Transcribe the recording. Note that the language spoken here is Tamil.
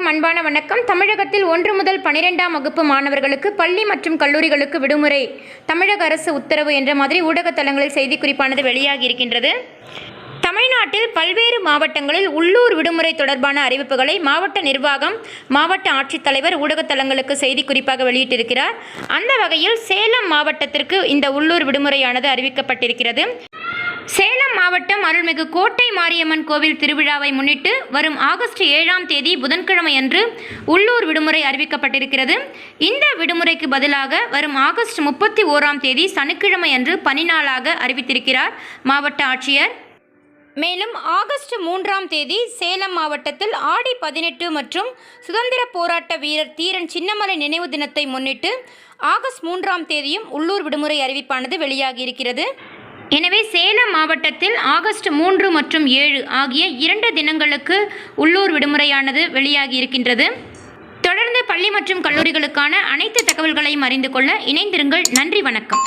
அன்பான வணக்கம். தமிழகத்தில் ஒன்று முதல் பனிரெண்டாம் வகுப்பு மாணவர்களுக்கு பள்ளி மற்றும் கல்லூரிகளுக்கு விடுமுறை. தமிழக அரசு உத்தரவு என்ற மாதிரி ஊடக தளங்களில் செய்திக்குறிப்பானது வெளியாகி இருக்கின்றது தமிழ்நாட்டில் பல்வேறு மாவட்டங்களில் உள்ளூர் விடுமுறை தொடர்பான அறிவிப்புகளை மாவட்ட நிர்வாகம் மாவட்ட ஆட்சித்தலைவர் ஊடகத்தலங்களுக்கு செய்திக்குறிப்பாக வெளியிட்டிருக்கிறார். அந்த வகையில் சேலம் மாவட்டத்திற்கு இந்த உள்ளூர் விடுமுறையானது அறிவிக்கப்பட்டிருக்கிறது. சேலம் மாவட்டம் அருள்மிகு கோட்டை மாரியம்மன் கோவில் திருவிழாவை முன்னிட்டு வரும் ஆகஸ்ட் ஏழாம் தேதி புதன்கிழமை அன்று உள்ளூர் விடுமுறை அறிவிக்கப்பட்டிருக்கிறது. இந்த விடுமுறைக்கு பதிலாக வரும் ஆகஸ்ட் முப்பத்தி ஓராம் தேதி சனிக்கிழமை அன்று பனிநாளாக அறிவித்திருக்கிறார் மாவட்ட ஆட்சியர். மேலும் ஆகஸ்ட் மூன்றாம் தேதி சேலம் மாவட்டத்தில் ஆடி பதினெட்டு மற்றும் சுதந்திர போராட்ட வீரர் தீரன் சின்னமலை நினைவு தினத்தை முன்னிட்டு ஆகஸ்ட் மூன்றாம் தேதியும் உள்ளூர் விடுமுறை அறிவிப்பானது வெளியாகியிருக்கிறது. எனவே சேலம் மாவட்டத்தில் ஆகஸ்ட் மூன்று மற்றும் ஏழு ஆகிய இரண்டு தினங்களுக்கு உள்ளூர் விடுமுறையானது வெளியாகி இருக்கின்றது தொடர்ந்து பள்ளி மற்றும் கல்லூரிகளுக்கான அனைத்து தகவல்களையும் அறிந்து கொள்ள இணைந்திருங்கள். நன்றி வணக்கம்.